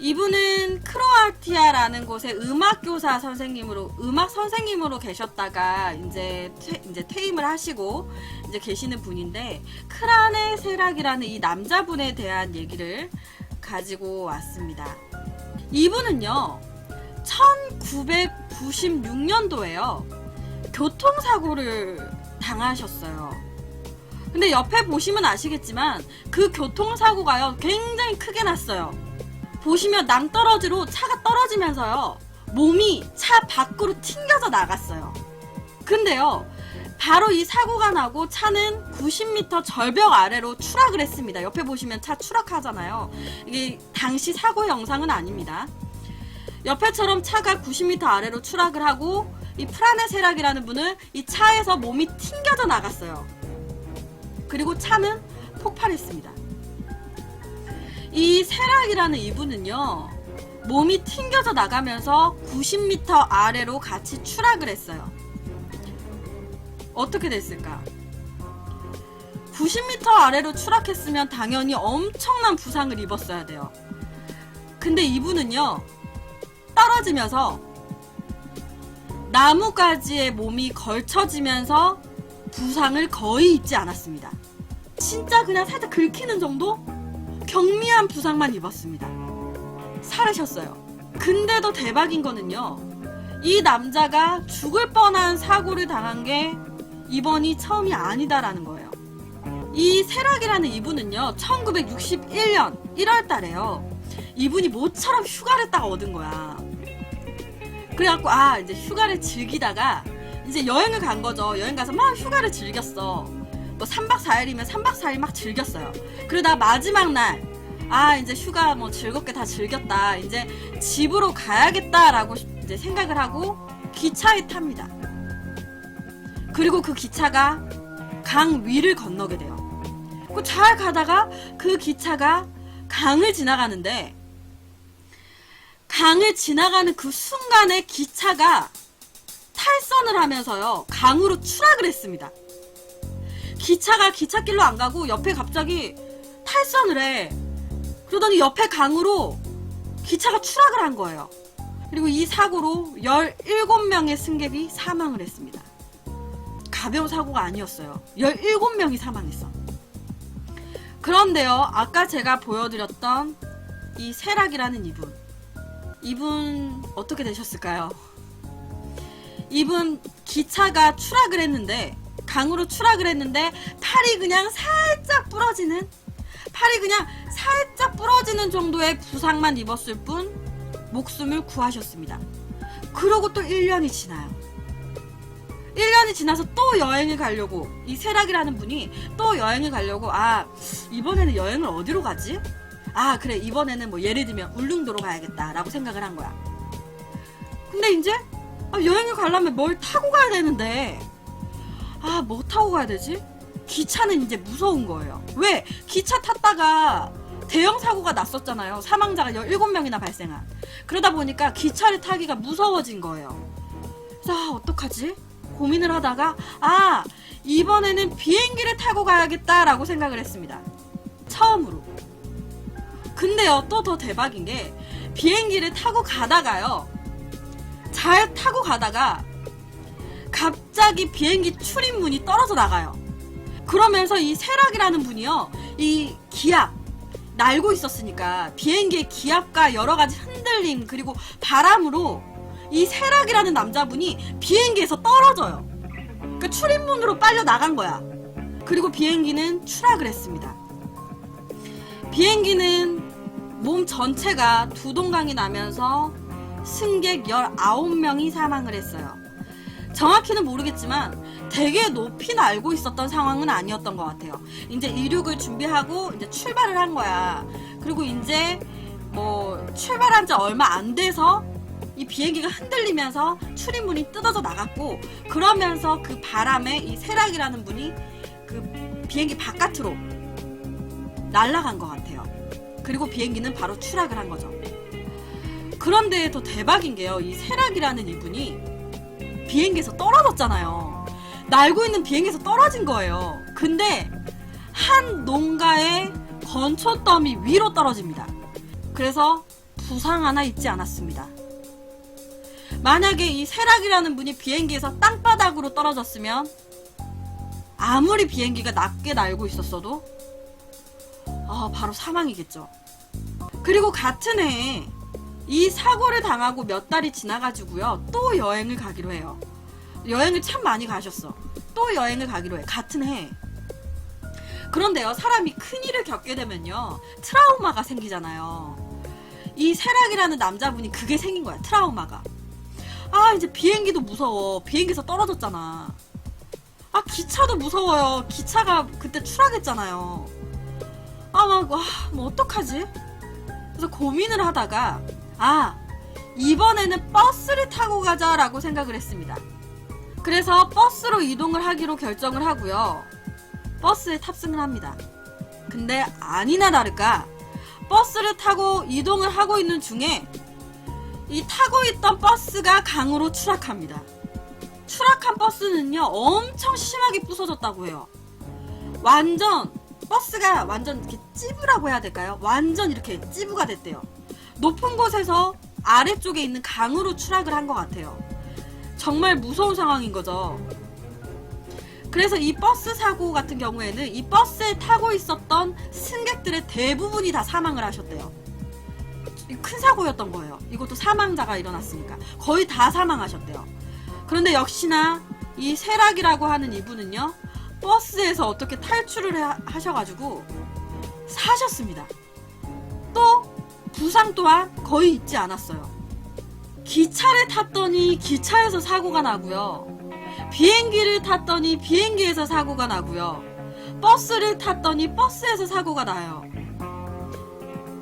이분은 크로아티아라는 곳에 음악 교사 선생님으로 음악 선생님으로 계셨다가 이제 퇴, 이제 퇴임을 하시고 이제 계시는 분인데 크라네 세락이라는 이 남자분에 대한 얘기를 가지고 왔습니다. 이분은요 1996년도에요 교통사고를 당하셨어요. 근데 옆에 보시면 아시겠지만 그 교통사고가요 굉장히 크게 났어요. 보시면 낭떠러지로 차가 떨어지면서요 몸이 차 밖으로 튕겨져 나갔어요. 근데요 바로 이 사고가 나고 차는 90m 절벽 아래로 추락을 했습니다. 옆에 보시면 차 추락하잖아요. 이게 당시 사고 영상은 아닙니다. 옆에처럼 차가 90m 아래로 추락을 하고 이 프라네 세락이라는 분은 이 차에서 몸이 튕겨져 나갔어요. 그리고 차는 폭발했습니다. 이 세락이라는 이분은요, 몸이 튕겨져 나가면서 90m 아래로 같이 추락을 했어요. 어떻게 됐을까? 90m 아래로 추락했으면 당연히 엄청난 부상을 입었어야 돼요. 근데 이분은요, 떨어지면서 나무가지에 몸이 걸쳐지면서 부상을 거의 입지 않았습니다. 진짜 그냥 살짝 긁히는 정도? 경미한 부상만 입었습니다. 살으셨어요. 근데도 대박인 거는요. 이 남자가 죽을 뻔한 사고를 당한 게 이번이 처음이 아니다라는 거예요. 이 세락이라는 이분은요. 1961년 1월 달에요. 이분이 모처럼 휴가를 딱 얻은 거야. 그래갖고 아 이제 휴가를 즐기다가 이제 여행을 간 거죠. 여행 가서 막 휴가를 즐겼어. 뭐 3박 4일이면 3박 4일 막 즐겼어요. 그러다 마지막 날, 아, 이제 휴가 뭐 즐겁게 다 즐겼다. 이제 집으로 가야겠다라고 이제 생각을 하고 기차에 탑니다. 그리고 그 기차가 강 위를 건너게 돼요. 그잘 가다가 그 기차가 강을 지나가는데 강을 지나가는 그 순간에 기차가 탈선을 하면서요 강으로 추락을 했습니다. 기차가 기찻길로 안 가고 옆에 갑자기 탈선을 해. 그러더니 옆에 강으로 기차가 추락을 한 거예요. 그리고 이 사고로 17명의 승객이 사망을 했습니다. 가벼운 사고가 아니었어요. 17명이 사망했어. 그런데요, 아까 제가 보여드렸던 이 세락이라는 이분. 이분 어떻게 되셨을까요? 이분 기차가 추락을 했는데 강으로 추락을 했는데 팔이 그냥 살짝 부러지는 팔이 그냥 살짝 부러지는 정도의 부상만 입었을 뿐 목숨을 구하셨습니다. 그러고 또 1년이 지나요. 1년이 지나서 또 여행을 가려고 이 세락이라는 분이 또 여행을 가려고 아 이번에는 여행을 어디로 가지? 아 그래 이번에는 뭐 예를 들면 울릉도로 가야겠다라고 생각을 한 거야. 근데 이제 아, 여행을 가려면 뭘 타고 가야 되는데 아, 뭐 타고 가야 되지? 기차는 이제 무서운 거예요. 왜? 기차 탔다가 대형 사고가 났었잖아요. 사망자가 17명이나 발생한. 그러다 보니까 기차를 타기가 무서워진 거예요. 그래서 아, 어떡하지? 고민을 하다가 아, 이번에는 비행기를 타고 가야겠다라고 생각을 했습니다. 처음으로. 근데요, 또 더 대박인 게 비행기를 타고 가다가요. 잘 타고 가다가 갑자기 비행기 출입문이 떨어져 나가요. 그러면서 이 세락이라는 분이요, 이 기압, 날고 있었으니까 비행기의 기압과 여러 가지 흔들림, 그리고 바람으로 이 세락이라는 남자분이 비행기에서 떨어져요. 그러니까 출입문으로 빨려 나간 거야. 그리고 비행기는 추락을 했습니다. 비행기는 몸 전체가 두 동강이 나면서 승객 19명이 사망을 했어요. 정확히는 모르겠지만 되게 높이 날고 있었던 상황은 아니었던 것 같아요. 이제 이륙을 준비하고 이제 출발을 한 거야. 그리고 이제 뭐 출발한 지 얼마 안 돼서 이 비행기가 흔들리면서 출입문이 뜯어져 나갔고 그러면서 그 바람에 이 세락이라는 분이 그 비행기 바깥으로 날아간 것 같아요. 그리고 비행기는 바로 추락을 한 거죠. 그런데 더 대박인 게요. 이 세락이라는 이분이 비행기에서 떨어졌잖아요. 날고 있는 비행기에서 떨어진 거예요. 근데 한 농가의 건초 더미 위로 떨어집니다. 그래서 부상 하나 있지 않았습니다. 만약에 이 세락이라는 분이 비행기에서 땅바닥으로 떨어졌으면 아무리 비행기가 낮게 날고 있었어도 아, 바로 사망이겠죠. 그리고 같은 해에 이 사고를 당하고 몇 달이 지나가지고요. 또 여행을 가기로 해요. 여행을 참 많이 가셨어. 또 여행을 가기로 해. 같은 해. 그런데요, 사람이 큰 일을 겪게 되면요, 트라우마가 생기잖아요. 이 세락이라는 남자분이 그게 생긴 거야, 트라우마가. 아, 이제 비행기도 무서워. 비행기에서 떨어졌잖아. 아, 기차도 무서워요. 기차가 그때 추락했잖아요. 아, 막, 와, 뭐, 어떡하지? 그래서 고민을 하다가, 아, 이번에는 버스를 타고 가자라고 생각을 했습니다. 그래서 버스로 이동을 하기로 결정을 하고요. 버스에 탑승을 합니다. 근데 아니나 다를까 버스를 타고 이동을 하고 있는 중에 이 타고 있던 버스가 강으로 추락합니다. 추락한 버스는요 엄청 심하게 부서졌다고 해요. 완전 버스가 완전 이렇게 찌부라고 해야 될까요? 완전 이렇게 찌부가 됐대요. 높은 곳에서 아래쪽에 있는 강으로 추락을 한 것 같아요. 정말 무서운 상황인 거죠. 그래서 이 버스 사고 같은 경우에는 이 버스에 타고 있었던 승객들의 대부분이 다 사망을 하셨대요. 이큰 사고였던 거예요. 이것도 사망자가 일어났으니까. 거의 다 사망하셨대요. 그런데 역시나 이 세락이라고 하는 이분은요, 버스에서 어떻게 탈출을 하- 하셔가지고 사셨습니다. 또 부상 또한 거의 있지 않았어요. 기차를 탔더니 기차에서 사고가 나고요. 비행기를 탔더니 비행기에서 사고가 나고요. 버스를 탔더니 버스에서 사고가 나요.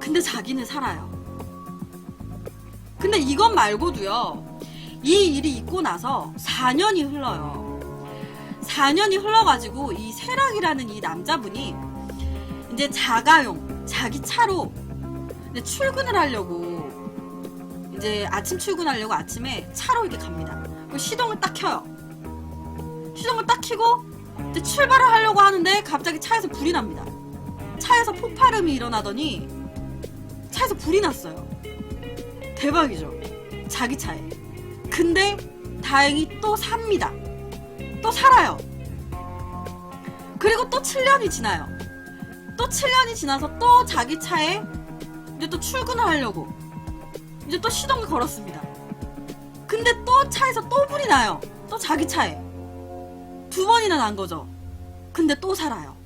근데 자기는 살아요. 근데 이것 말고도요. 이 일이 있고 나서 4년이 흘러요. 4년이 흘러가지고 이 세락이라는 이 남자분이 이제 자가용, 자기 차로 이제 출근을 하려고 이제 아침 출근하려고 아침에 차로 이렇게 갑니다. 그 시동을 딱 켜요. 시동을 딱 켜고 이제 출발을 하려고 하는데 갑자기 차에서 불이 납니다. 차에서 폭발음이 일어나더니 차에서 불이 났어요. 대박이죠. 자기 차에. 근데 다행히 또 삽니다. 또 살아요. 그리고 또 7년이 지나요. 또 7년이 지나서 또 자기 차에 이제 또 출근을 하려고 이제 또 시동을 걸었습니다. 근데 또 차에서 또 불이 나요. 또 자기 차에. 두 번이나 난 거죠. 근데 또 살아요.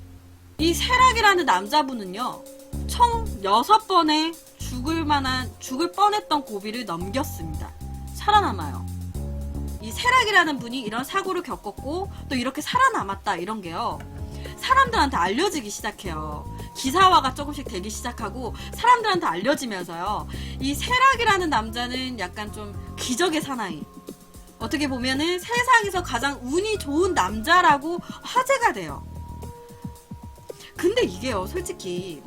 이 세락이라는 남자분은요, 총 6번의 죽을 만한, 죽을 뻔했던 고비를 넘겼습니다. 살아남아요. 이 세락이라는 분이 이런 사고를 겪었고, 또 이렇게 살아남았다, 이런 게요. 사람들한테 알려지기 시작해요. 기사화가 조금씩 되기 시작하고, 사람들한테 알려지면서요. 이 세락이라는 남자는 약간 좀 기적의 사나이. 어떻게 보면은 세상에서 가장 운이 좋은 남자라고 화제가 돼요. 근데 이게요, 솔직히.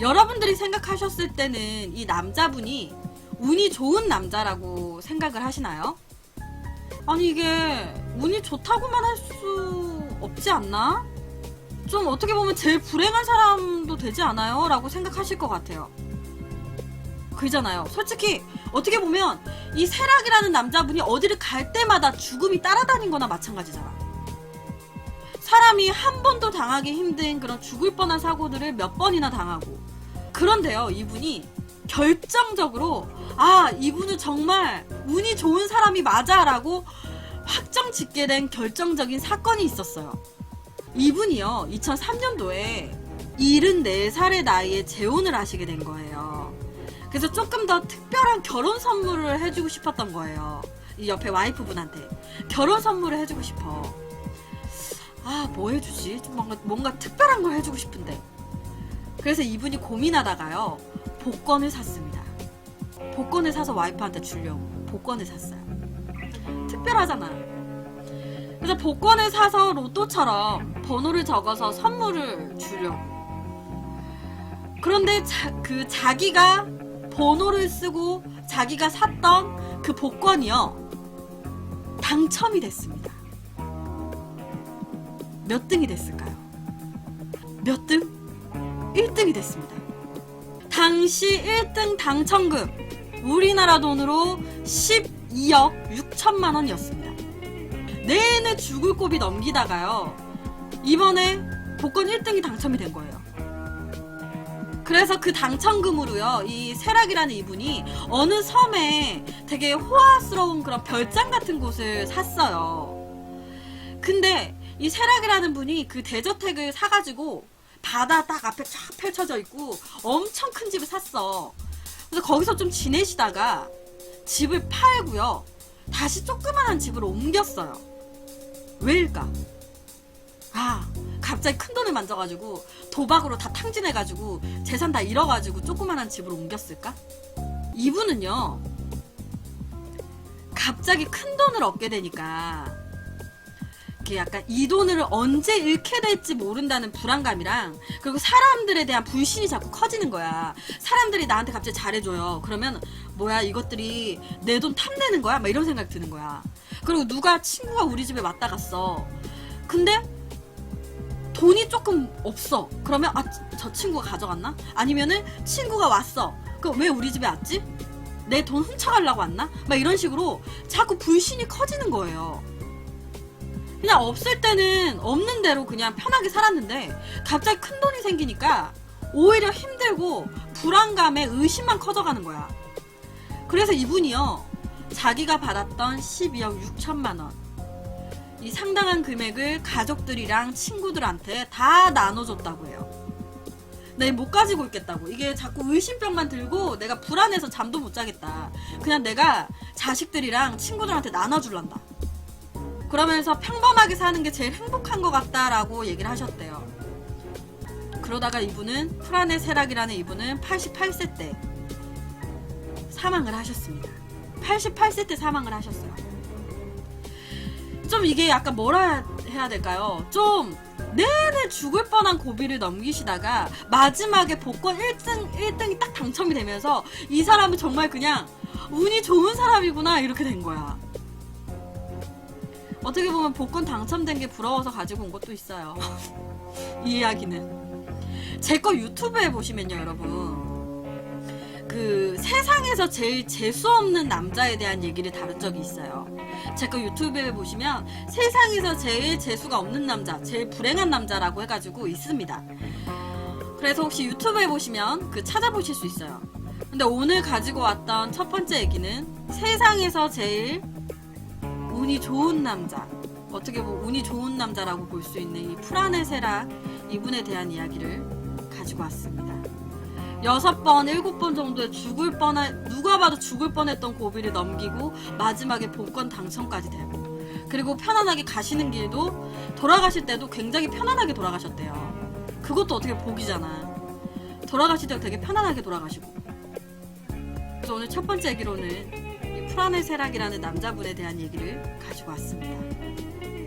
여러분들이 생각하셨을 때는 이 남자분이 운이 좋은 남자라고 생각을 하시나요? 아니, 이게 운이 좋다고만 할 수 없지 않나? 좀 어떻게 보면 제일 불행한 사람도 되지 않아요? 라고 생각하실 것 같아요. 그잖아요. 솔직히 어떻게 보면 이 세락이라는 남자분이 어디를 갈 때마다 죽음이 따라다닌 거나 마찬가지잖아. 사람이 한 번도 당하기 힘든 그런 죽을 뻔한 사고들을 몇 번이나 당하고. 그런데요, 이분이 결정적으로, 아, 이분은 정말 운이 좋은 사람이 맞아 라고 확정 짓게 된 결정적인 사건이 있었어요. 이분이요, 2003년도에 74살의 나이에 재혼을 하시게 된 거예요. 그래서 조금 더 특별한 결혼 선물을 해주고 싶었던 거예요. 이 옆에 와이프분한테. 결혼 선물을 해주고 싶어. 아, 뭐 해주지? 좀 뭔가, 뭔가 특별한 걸 해주고 싶은데. 그래서 이분이 고민하다가요, 복권을 샀습니다. 복권을 사서 와이프한테 주려고. 복권을 샀어요. 특별하잖아. 그래서 복권을 사서 로또처럼 번호를 적어서 선물을 주려고. 그런데 자, 그 자기가 번호를 쓰고 자기가 샀던 그 복권이요. 당첨이 됐습니다. 몇 등이 됐을까요? 몇 등? 1등이 됐습니다. 당시 1등 당첨금 우리나라 돈으로 12억 6천만 원이었습니다. 내내 죽을 고비 넘기다가요. 이번에 복권 1등이 당첨이 된 거예요. 그래서 그 당첨금으로요, 이 세락이라는 이분이 어느 섬에 되게 호화스러운 그런 별장 같은 곳을 샀어요. 근데 이 세락이라는 분이 그 대저택을 사가지고 바다 딱 앞에 쫙 펼쳐져 있고 엄청 큰 집을 샀어. 그래서 거기서 좀 지내시다가 집을 팔고요. 다시 조그만한 집으로 옮겼어요. 왜일까? 아, 갑자기 큰 돈을 만져가지고 도박으로 다 탕진해가지고 재산 다 잃어가지고 조그만한 집으로 옮겼을까? 이분은요, 갑자기 큰 돈을 얻게 되니까 이게 약간 이 돈을 언제 잃게 될지 모른다는 불안감이랑 그리고 사람들에 대한 불신이 자꾸 커지는 거야. 사람들이 나한테 갑자기 잘해줘요. 그러면 뭐야 이것들이 내 돈 탐내는 거야? 막 이런 생각 드는 거야. 그리고 누가 친구가 우리 집에 왔다 갔어. 근데 돈이 조금 없어. 그러면 아 저 친구가 가져갔나? 아니면은 친구가 왔어. 그 왜 우리 집에 왔지? 내 돈 훔쳐가려고 왔나? 막 이런 식으로 자꾸 불신이 커지는 거예요. 그냥 없을 때는 없는 대로 그냥 편하게 살았는데 갑자기 큰 돈이 생기니까 오히려 힘들고 불안감에 의심만 커져가는 거야. 그래서 이분이요. 자기가 받았던 12억 6천만 원. 이 상당한 금액을 가족들이랑 친구들한테 다 나눠줬다고 해요. 내못 가지고 있겠다고. 이게 자꾸 의심병만 들고 내가 불안해서 잠도 못 자겠다. 그냥 내가 자식들이랑 친구들한테 나눠줄란다. 그러면서 평범하게 사는 게 제일 행복한 것 같다라고 얘기를 하셨대요. 그러다가 이분은 프라네 세락이라는 이분은 88세 때 사망을 하셨습니다. 88세 때 사망을 하셨어요. 좀 이게 약간 뭐라 해야 될까요? 좀 내내 죽을 뻔한 고비를 넘기시다가 마지막에 복권 1등, 1등이 딱 당첨이 되면서 이 사람은 정말 그냥 운이 좋은 사람이구나 이렇게 된 거야. 어떻게 보면 복권 당첨된 게 부러워서 가지고 온 것도 있어요. 이 이야기는. 제 거 유튜브에 보시면요, 여러분. 그 세상에서 제일 재수 없는 남자에 대한 얘기를 다룬 적이 있어요. 제거 유튜브에 보시면 세상에서 제일 재수가 없는 남자, 제일 불행한 남자라고 해가지고 있습니다. 그래서 혹시 유튜브에 보시면 그 찾아보실 수 있어요. 근데 오늘 가지고 왔던 첫 번째 얘기는 세상에서 제일 운이 좋은 남자. 어떻게 보면 운이 좋은 남자라고 볼 수 있는 이 프라네세라 이분에 대한 이야기를 가지고 왔습니다. 여섯 번, 일곱 번 정도의 죽을 뻔한, 누가 봐도 죽을 뻔했던 고비를 넘기고 마지막에 복권 당첨까지 되고 그리고 편안하게 가시는 길도 돌아가실 때도 굉장히 편안하게 돌아가셨대요. 그것도 어떻게 복이잖아. 돌아가실 때 되게 편안하게 돌아가시고. 그래서 오늘 첫 번째 얘기로는 이 프라네 세락이라는 남자분에 대한 얘기를 가지고 왔습니다.